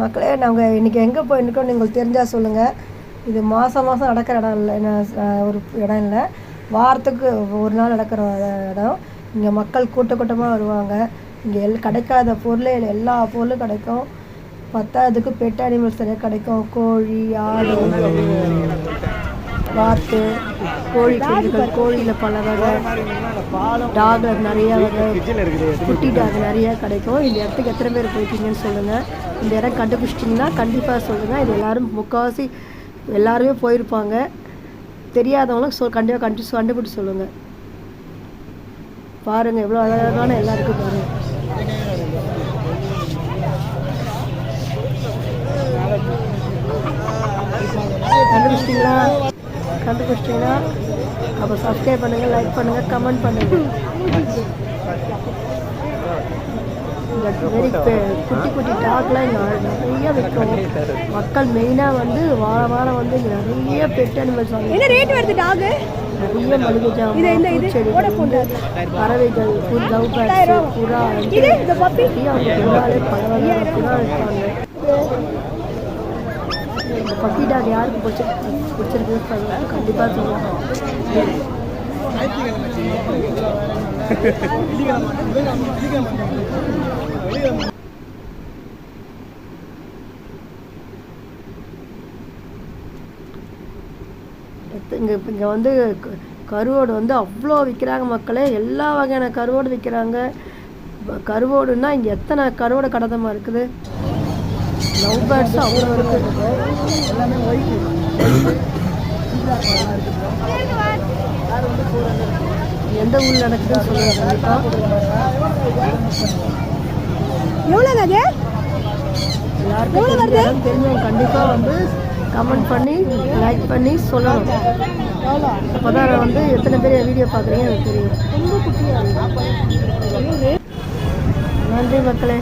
மக்களே நாங்கள் இன்றைக்கி எங்கே போயிருக்கோம்னு உங்களுக்கு தெரிஞ்சால் சொல்லுங்கள் இது மாதம் மாதம் நடக்கிற இடம் இல்லை என்ன, ஒரு இடம் இல்லை. வாரத்துக்கு ஒரு நாள் நடக்கிற இடம். இங்கே மக்கள் கூட்ட கூட்டமாக வருவாங்க. இங்கே எல் கிடைக்காத பொருளே இல்லை எல்லா பொருளும் கிடைக்கும். பத்தாவதுக்கு பெட் அனிமல்ஸ் நிறைய கிடைக்கும். கோழி ஆடு வாத்து கோழி குஞ்சுகள் கோழியில் பல வகை டாக் நிறைய வகை குட்டி டாக் நிறைய கிடைக்கும். இந்த இடத்துக்கு எத்தனை பேர் போயிட்டீங்கன்னு சொல்லுங்கள் இந்த இடம் கண்டுபிடிச்சிட்டிங்கன்னா கண்டிப்பாக சொல்லுங்கள் இது எல்லாரும் முக்கால்வாசி எல்லாருமே போயிருப்பாங்க. தெரியாதவங்களும் சொல் கண்டிப்பாக கண்டு கண்டுபிடிச்சி சொல்லுங்கள் பாருங்கள் எவ்வளோ அழகான எல்லாருக்கும் பாருங்கள் கண்டுபிடிச்சிட்டிங்களா? கண்டுபிடிச்சிட்டிங்களா? அப்போ சப்ஸ்கிரைப் பண்ணுங்கள் லைக் பண்ணுங்கள் கமெண்ட் பண்ணுங்கள் வெரி குட்டி குட்டி டாக்லாம் இங்கே நிறைய விற்கும் மக்கள் மெயினாக வந்து வார வாரம் வந்து இங்கே நிறைய பெட் அனிமல்ஸ் வாங்கி என்ன ரேட் வருது டாகு நிறைய மளிகை ஜாமான் வந்து பறவைகள் புல் லவ் பேர்ட்ஸ் புறா நிறைய அவங்க புறாலே பல வகையான புறா இருக்காங்க இந்த பப்பி டாக் யாருக்கு பிடிச்சி பிடிச்சிருக்கு கண்டிப்பாக சொல்லலாம் இங்கே இங்கே வந்து க- கருவோடு வந்து அவ்வளோ விற்கிறாங்க மக்களே. எல்லா வகையான கருவோடு விற்கிறாங்க கருவோடுன்னா இங்கே எத்தனை கருவோடு கடதமாக இருக்குது? லவ் பேர்ட்ஸ் அவ்வளோ இருக்குது. எல்லாமே ஒயிட் எந்த ஊரில் நடக்குதுன்னு சொல்லுங்கள் கண்டிப்பாக எவ்வளோங்க அது எல்லாருக்கும் தெரிஞ்சவங்க கண்டிப்பாக வந்து கமெண்ட் பண்ணி லைக் பண்ணி சொல்லணும். அப்போ தான் நான் வந்து எத்தனை பேர் வீடியோ பார்க்குறீங்க எனக்கு தெரியும். நன்றி மக்களே.